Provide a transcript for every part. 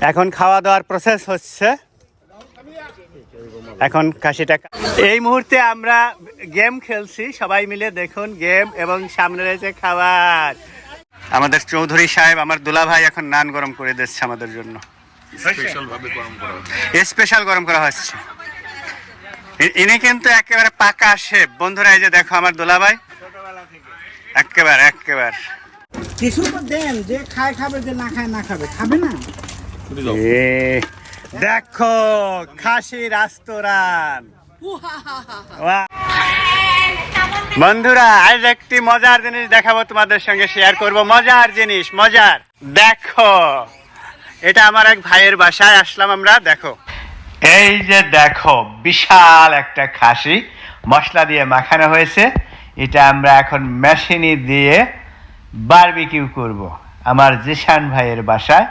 এখন খাওয়া দাওয়ার প্রসেস হচ্ছে। এখন কাশিটা এই মুহূর্তে আমরা গেম খেলছি সবাই মিলে দেখুন গেম এবং সামনে রয়েছে খাবার। আমাদের চৌধুরী সাহেব আমার দুলা ভাই এখন নান গরম করে দিচ্ছে আমাদের জন্য। স্পেশাল গরম করা হচ্ছে। স্পেশাল গরম করা হচ্ছে। ই- ইনি কিন্তু একেবারে পাকা শেফ। বন্ধুরা এই যে দেখো আমার দোলা ভাই একেবারে একেবারে। কিছু দেন যে খায় খাবে যে না খায় না খাবে। খাবে না? দেখো খাসি রাস্তোরান। বন্ধুরা আজ একটি মজার জিনিস দেখাবো তোমাদের সঙ্গে শেয়ার করব। মজার জিনিস মজার। দেখো এটা আমার এক ভাইয়ের বাসায় আসলাম আমরা দেখো। এই যে দেখো বিশাল একটা খাসি মশলা দিয়ে মাখানো হয়েছে। এটা আমরা এখন মেশিনে দিয়ে বারবিকিউ করব আমার জিশান ভাইয়ের বাসায়।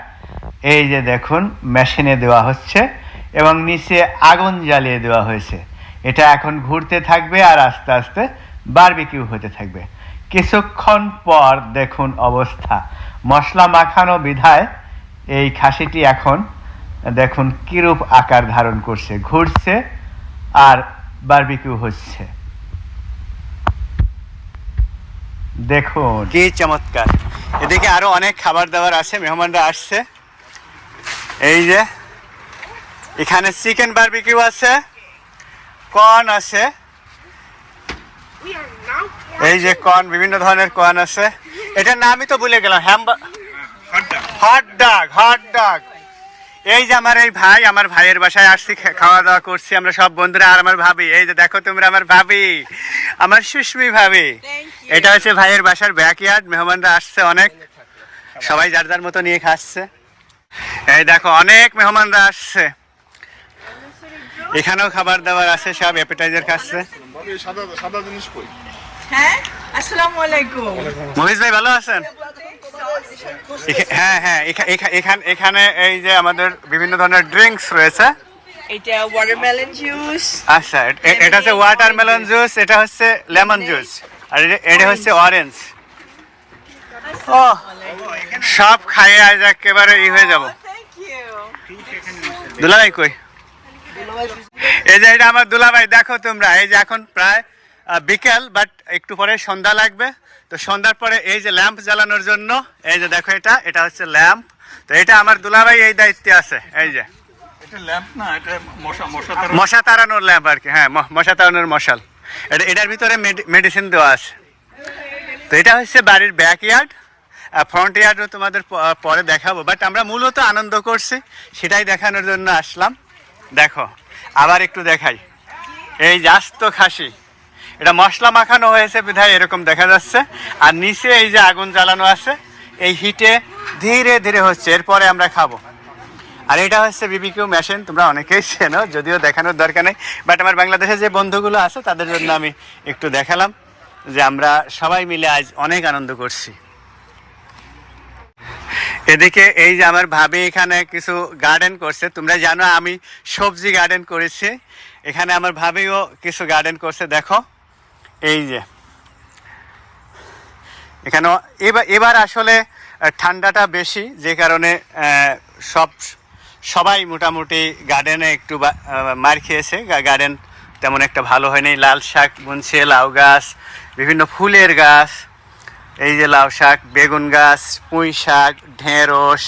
এই যে দেখুন, মেশিনে দেওয়া হচ্ছে এবং নিচে আগুন জ্বালিয়ে দেওয়া হয়েছে। এটা এখন ঘুরতে থাকবে আর আস্তে আস্তে বারবিকিউ হতে থাকবে। কিছুক্ষণ পর দেখুন অবস্থা। মশলা মাখানো বিধায় এই খাসিটি এখন দেখুন কিরূপ আকার ধারণ করছে। ঘুরছে আর বারবিকিউ হচ্ছে। দেখুন। কি চমৎকার। এদিকে আরও অনেক খাবার দাবার আছে, মেহমানরা আসছে। এই যে এখানে চিকেন বারবিকিউ আছে কর্ন আছে। এই যে কর্ন বিভিন্ন ধরনের কর্ন আছে। এটার নামই তো ভুলে গেলাম হ্যাম্বা হট ডাগ হট ডাগ। এই যে আমার এই ভাই আমার ভাইয়ের বাসায় আসছি খাওয়া দাওয়া করছি আমরা সব বন্ধুরা আর আমার ভাবি। এই যে দেখো তোমরা আমার ভাবি আমার সুস্মি ভাবি। এটা হচ্ছে ভাইয়ের বাসার ব্যাকইয়ার্ড মেহমানরা আসছে অনেক। সবাই যার যার মতো নিয়ে খাচ্ছে। এই দেখো অনেক মেহমানরা আসছে। এখানেও খাবার দাবার আছে সব অ্যাপেটাইজার খাচ্ছে। ভাবি সাদা সাদা জিনিস কই? হ্যাঁ আসসালামু আলাইকুম। মহিষ ভাই ভালো আছেন? হ্যাঁ হ্যাঁ এখা- এখা- এখানে এই যে আমাদের বিভিন্ন ধরনের ড্রিঙ্কস রয়েছে। এটা ওয়াটারমেলন জুস আচ্ছা এটা হচ্ছে ওয়াটারমেলন জুস এটা হচ্ছে লেমন জুস আর এটা হচ্ছে অরেঞ্জ ও সব খাইয়ে আজ একেবারে ই হয়ে যাব। দুলাভাই কই? এই যে এটা আমার দুলাভাই দেখো তোমরা এই যে এখন প্রায় বিকেল বাট একটু পরে সন্ধ্যা লাগবে। তো সন্ধ্যার পরে এই যে ল্যাম্প জ্বালানোর জন্য এই যে দেখো এটা এটা হচ্ছে ল্যাম্প। তো এটা আমার দুলাভাই এই দায়িত্বে আছে এই যে। এটা ল্যাম্প না এটা মশা তাড়ানোর ল্যাম্প আর কি হ্যাঁ মশা তাড়ানোর মশাল। এটা এটার ভিতরে মেডিসিন দেওয়া আছে। তো এটা হচ্ছে বাড়ির ব্যাক ইয়ার্ড ফ্রন্ট ইয়ার্ডও তোমাদের পরে দেখাবো বাট আমরা মূলত আনন্দ করছি, সেটাই দেখানোর জন্য আসলাম। দেখো, আবার একটু দেখাই। এই জাস্ত খাসি, এটা মশলা মাখানো হয়েছে বিধায় এরকম দেখা যাচ্ছে। আর নিচে এই যে আগুন জ্বালানো আছে, এই হিটে ধীরে ধীরে হচ্ছে, এরপরে আমরা খাব। আর এটা হচ্ছে বিবিকিউ মেশিন তোমরা অনেকেই চেনো, যদিও দেখানোর দরকার নেই বাট আমার বাংলাদেশে যে বন্ধুগুলো আছে, তাদের জন্য আমি একটু দেখালাম যে আমরা সবাই মিলে আজ অনেক আনন্দ করছি। এদিকে এই যে আমার ভাবি এখানে কিছু গার্ডেন করছে। তোমরা জানো আমি সবজি গার্ডেন করেছি। এখানে আমার ভাবিও কিছু গার্ডেন করছে, দেখো। এই যে। এখানে এবার এবার আসলে ঠান্ডাটা বেশি, যে কারণে সব, সবাই মোটামুটি গার্ডেনে একটু মার খেয়েছে। গার্ডেন তেমন একটা ভালো হয়নি। লাল শাক বুনছে লাউ গাছ, বিভিন্ন ফুলের গাছ। এই যে লাউ শাক, বেগুন গাছ, পুঁই শাক, ঢেঁড়স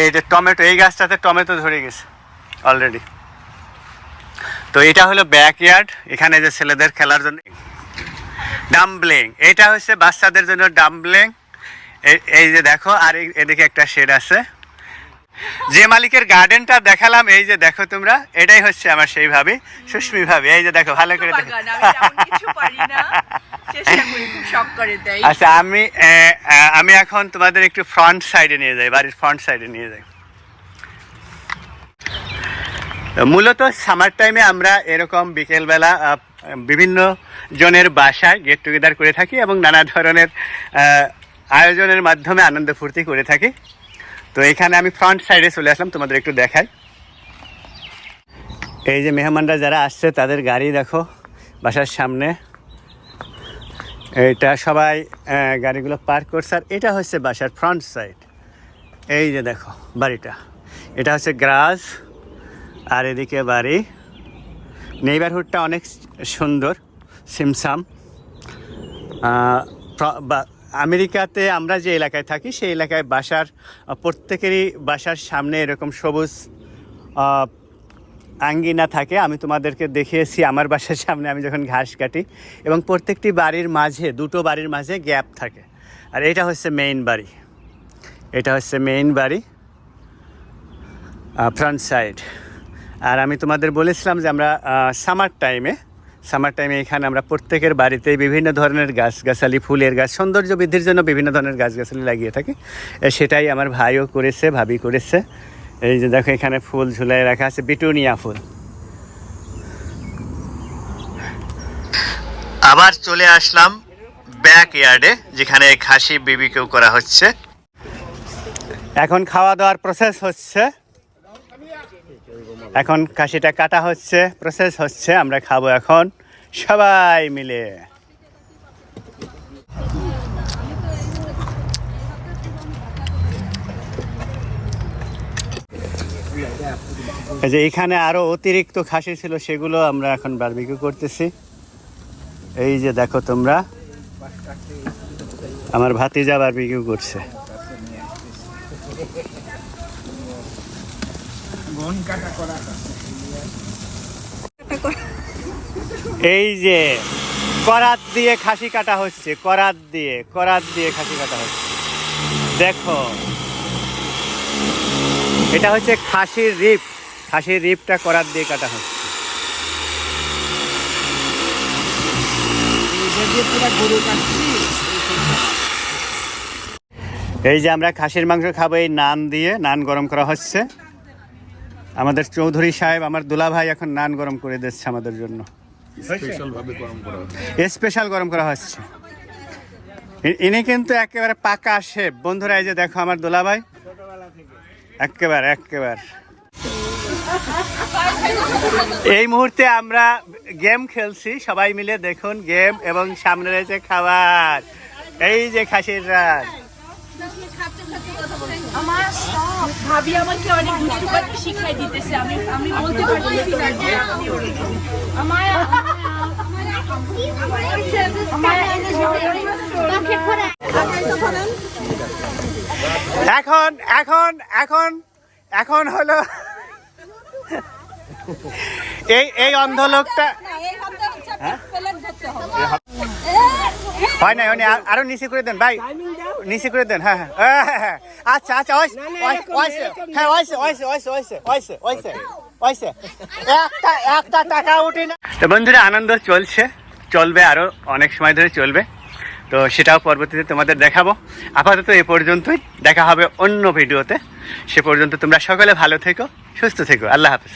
এই যে টমেটো, এই গাছটাতে টমেটো ধরে গেছে অলরেডি তো এটা হলো ব্যাকইয়ার্ড এখানে যে ছেলেদের খেলার জন্য। ডাম্বলিং এটা হচ্ছে বাচ্চাদের জন্য ডাম্বলিং এই যে দেখো, আর এদিকে একটা শেড আছে। যে মালিকের গার্ডেনটা দেখালাম এই যে দেখো তোমরা এটাই হচ্ছে আমার সেই ভাবি সুস্মি ভাবি এই যে দেখো ভালো করে দেখো। আচ্ছা আমি আমি এখন তোমাদের একটু ফ্রন্ট সাইডে নিয়ে যাই বাড়ির ফ্রন্ট সাইডে নিয়ে যাই। মূলত সামার টাইমে আমরা এরকম বিকেলবেলা বিভিন্ন জনের বাসায় গেট টুগেদার করে থাকি এবং নানা ধরনের আয়োজনের মাধ্যমে আনন্দ ফুর্তি করে থাকি। তো এখানে আমি ফ্রন্ট সাইডে চলে আসলাম, তোমাদের একটু দেখাই। এই যে মেহমানরা যারা আসছে, তাদের গাড়ি দেখো, বাসার সামনে। এটা সবাই গাড়িগুলো পার্ক করছে, আর এটা হচ্ছে বাসার ফ্রন্ট সাইড এই যে দেখো, বাড়িটা। এটা হচ্ছে গ্রাস আর এদিকে বাড়ি। নেইবারহুডটা অনেক সুন্দর, সিমসাম। আমেরিকাতে আমরা যে এলাকায় থাকি, সেই এলাকায় বাসার প্রত্যেকেরই বাসার সামনে এরকম সবুজ আঙ্গিনা থাকে। আমি তোমাদেরকে দেখিয়েছি, আমার বাসার সামনে আমি যখন ঘাস কাটি এবং প্রত্যেকটি বাড়ির মাঝে, দুটো বাড়ির মাঝে গ্যাপ থাকে। আর এটা হচ্ছে মেইন বাড়ি। এটা হচ্ছে মেইন বাড়ি ফ্রন্ট সাইড আর আমি তোমাদের বলেছিলাম যে আমরা সামার টাইমে সামার টাইমে এখানে আমরা প্রত্যেকের বাড়িতে বিভিন্ন ধরনের গাছগাছালি, ফুলের গাছ, সৌন্দর্য বৃদ্ধির জন্য বিভিন্ন ধরনের গাছগাছালি লাগিয়ে থাকি। সেটাই আমার ভাইও করেছে, ভাবি করেছে। এই যে দেখো এখানে ফুল ঝুলাই রাখা আছে, বিটুনিয়া ফুল। আবার চলে আসলাম ব্যাক ইয়ার্ডে যেখানে খাসি বিবিকেও করা হচ্ছে। এখন খাওয়া দাওয়ার প্রসেস হচ্ছে। এখন খাসিটা কাটা হচ্ছে প্রসেস হচ্ছে, আমরা খাব এখন। সবাই মিলে। যে এখানে আরও অতিরিক্ত খাসি ছিল, সেগুলো আমরা এখন বারবিকিউ করতেছি। এই যে দেখো তোমরা, আমার ভাতিজা বারবিকিউ করছে। এই যে, করাত দিয়ে খাসি কাটা হচ্ছে, করাত দিয়ে করাত দিয়ে খাসি কাটা হচ্ছে। দেখো, এটা হচ্ছে খাসির রিপ, খাসির রিপটা করাত দিয়ে কাটা হচ্ছে। এই যে আমরা খাসির মাংস খাব, এই নান দিয়ে, নান গরম করা হচ্ছে। আমাদের চৌধুরী সাহেব আমার দুলা ভাই এখন নান গরম করে দিচ্ছে আমাদের জন্য। স্পেশাল গরম করা হচ্ছে। ইনি কিন্তু একেবারে পাকা শেফ। বন্ধুরা এই যে দেখো আমার দোলা ভাই একেবারে একেবারে। এই মুহূর্তে আমরা গেম খেলছি। সবাই মিলে দেখুন গেম এবং সামনে রয়েছে খাবার। এই যে খাসির রাত ভাবি আমাকে অনেক দুষ্টু কথা শিখাই দিতেছে আমি আমি বলতে পারতেছি না যে আমার এখন এখন এখন এখন হলো এই এই অন্ধ লোকটা হয় না হয় না আরও নিচে করে দেন ভাই। নিচে করে দেন হ্যাঁ হ্যাঁ হ্যাঁ, হ্যাঁ, হ্যাঁ। আচ্ছা আচ্ছা ওইসে ওইসে হ্যাঁ ওইসে ওইসে ওইসে ওইসে ওইসে ওইসে ওইসে একটা একটা টাকা উঠে না। তো বন্ধুরা আনন্দ চলছে চলবে আরও অনেক সময় ধরে চলবে। তো সেটাও পরবর্তীতে তোমাদের দেখাবো। আপাতত এ পর্যন্তই দেখা হবে অন্য ভিডিওতে। সে পর্যন্ত তোমরা সকলে ভালো থেকো সুস্থ থেকো। আল্লাহ হাফিজ।